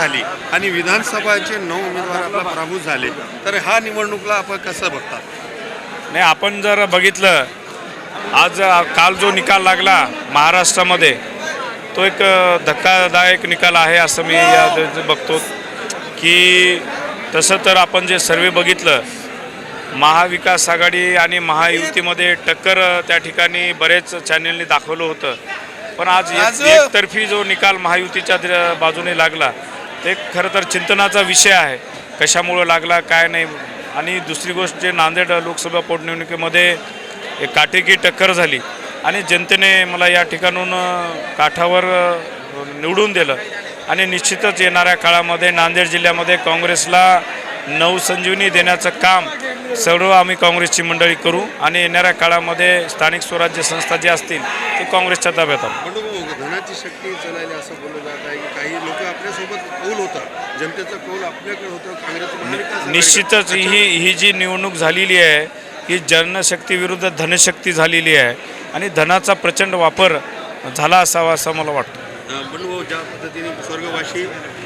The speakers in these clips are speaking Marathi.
झाली आणि विधानसभाचे नऊ उमेदवार आपला पराभूत झाले तर हा निवडणुकीला आपण कसं बघता नाही आपण जर बघितलं आज काल जो निकाल लागला महाराष्ट्रामध्ये तो एक धक्कादायक निकाल आहे असं मी या बघतो की तसं तर आपण जे सर्वे बघितलं महाविकास आघाडी आणि महायुतीमध्ये टक्कर त्या ठिकाणी बरेच चॅनेलनी दाखवलं होतं. पण आज एक- आज- एकतर्फी जो निकाल महायुतीच्या द- बाजूने लागला ते खरं तर चिंतनाचा विषय आहे. कशामुळं लागला काय नाही. आणि दुसरी गोष्ट जे नांदेड लोकसभा पोटनिवडणुकीमध्ये एक काटेकी टक्कर झाली. आणि जनतेने मला या ठिकाणून काठावर निवडून दिलं. आणि निश्चितच येणाऱ्या काळामध्ये नांदेड जिल्ह्यामध्ये काँग्रेसला नवसंजीवनी देण्याचं काम सर्व आम्ही काँग्रेसची मंडळी करू. आणि येणाऱ्या काळामध्ये स्थानिक स्वराज्य संस्था जे असतील ते काँग्रेसच्या ताब्यात धनाची शक्ती चालायला असं बोललं जात आहे की काही लोक आपल्यासोबत कौल होतं जनतेचा कौल आपल्याकडे होतं काँग्रेस निश्चितच ही ही जी निवडणूक झालेली आहे ही जनशक्ती विरुद्ध धनशक्ती झालेली आहे. आणि धनाचा प्रचंड वापर झाला असावा असं मला वाटतं. अं, हो, ज्या पद्धतीने स्वर्गवासी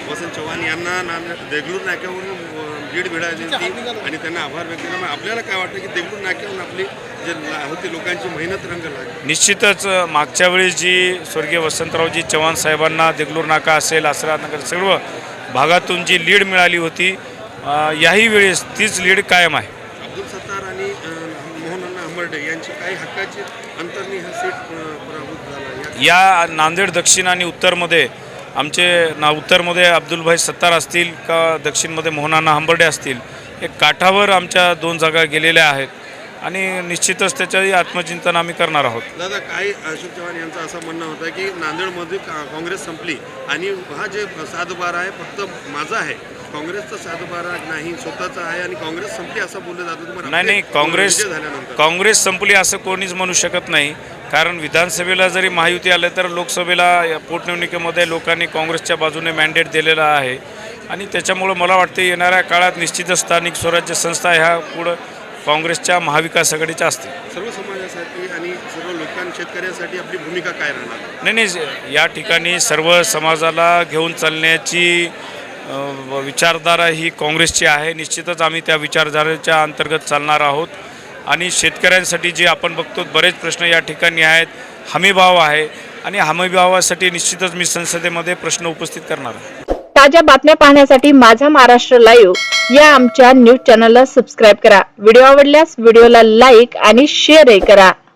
वसंत चव्हाण यांना ना देगलूर नाक्यावरून अं, लीड मिळाली होती आणि त्यांना आभार व्यक्त केला. आपल्याला काय वाटतं की देगलूर नाक्यावरून आपली जे होती लोकांची मेहनत रंग लागली? निश्चितच मागच्या वेळेस जी स्वर्गीय वसंतरावजी चव्हाण साहेबांना देगलूर नाका असेल आसरा नगर सर्व भागातून जी लीड मिळाली होती याही वेळेस तीच लीड कायम आहे अब्दुल सत्तार आणि अं, मोहनअण्णा हंबर्डे यांची काही हक्काची अंतरनी हा सीट अं, पराभूत झाला. या नांदेड दक्षिण आणि उत्तरमध्ये आमचे ना उत्तरमध्ये अब्दुलभाई सत्तार असतील का दक्षिणमध्ये मोहनाना हंबर्डे असतील हे काठावर आमच्या दोन जागा गेलेल्या आहेत. आणि निश्चितच त्याच्याही आत्मचिंतन आम्ही करणार आहोत. दादा काय अशोक चव्हाण यांचं असं म्हणणं होतं की नांदेडमध्ये का- काँग्रेस संपली आणि हा जे सातबारा आहे फक्त माझा आहे काँग्रेसचा सातबारा नाही स्वतःचा आहे आणि काँग्रेस संपली असं बोललं जातं. तुम्हाला नाही नाही काँग्रेस काँग्रेस संपली असं कोणीच म्हणू शकत नाही. कारण विधानसभेला जरी महायुती आलं तर लोकसभेला या पोटनिवडणुकीमध्ये लोकांनी काँग्रेसच्या बाजूने मॅन्डेट दिलेला आहे. आणि त्याच्यामुळं मला वाटतं येणाऱ्या काळात निश्चितच स्थानिक स्वराज्य संस्था ह्या पुढं काँग्रेसच्या महाविकास आघाडीच्या असतील. सर्व समाजासाठी आणि सर्व लोकां शेतकऱ्यांसाठी आपली भूमिका काय राहणार? नाही नाही या ठिकाणी सर्व समाजाला घेऊन चालण्याची विचारधारा ही काँग्रेसची आहे. निश्चितच आम्ही त्या विचारधारेच्या अंतर्गत चालणार आहोत. आणि शेतकऱ्यांसाठी जे आपण बघतो बरेच प्रश्न या ठिकाणी आहेत. हमीभाव आहे आणि हमीभावासाठी निश्चितच मी संसदेमध्ये प्रश्न उपस्थित करणार आहे. ताज्या बातम्या पाहण्यासाठी माझा महाराष्ट्र लाईव्ह या आमच्या न्यूज चॅनलला सबस्क्राईब करा. व्हिडिओ आवडल्यास व्हिडिओला लाईक आणि शेअरही करा.